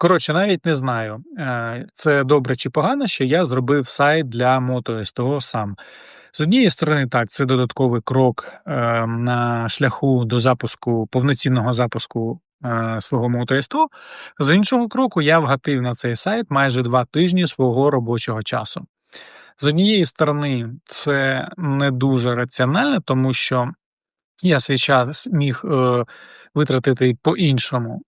Коротше, навіть не знаю, е, це добре чи погано, що я зробив сайт для Moto STO сам. З однієї сторони, так, це додатковий крок е, на шляху до запуску, повноцінного запуску е, свого Moto STO. З іншого кроку, я вгатив на цей сайт майже два тижні свого робочого часу. З однієї сторони, це не дуже раціонально, тому що я свій час міг витратити по-іншому.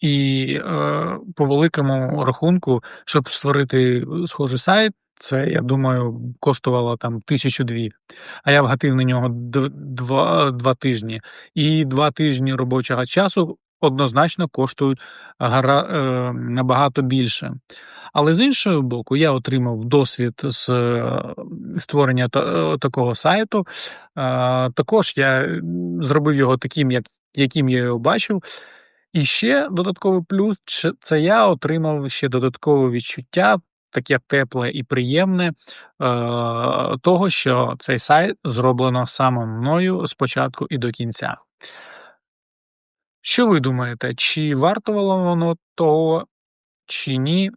І е, по великому рахунку, щоб створити схожий сайт, це, я думаю, коштувало там тисячу дві. А я вгатив на нього два, два тижні. І два тижні робочого часу однозначно коштують гара, е, набагато більше. Але з іншого боку, я отримав досвід з е, створення е, такого сайту. Е, Також я зробив його таким, як, яким я його бачив. І ще додатковий плюс це я отримав ще додаткове відчуття, таке тепле і приємне, е, того, що цей сайт зроблено саме мною спочатку і до кінця. Що ви думаєте, чи вартувало воно того, чи ні? Е,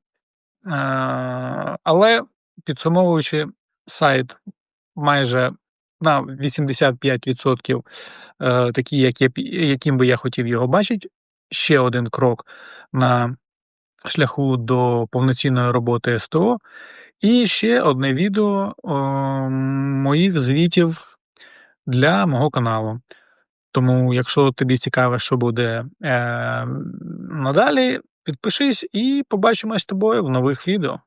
але підсумовуючи, сайт майже на 85% е, такий, яким би я хотів його бачити. Ще один крок на шляху до повноцінної роботи СТО. І ще одне відео о, моїх звітів для мого каналу. Тому, якщо тобі цікаво, що буде е, надалі, підпишись і побачимось з тобою в нових відео.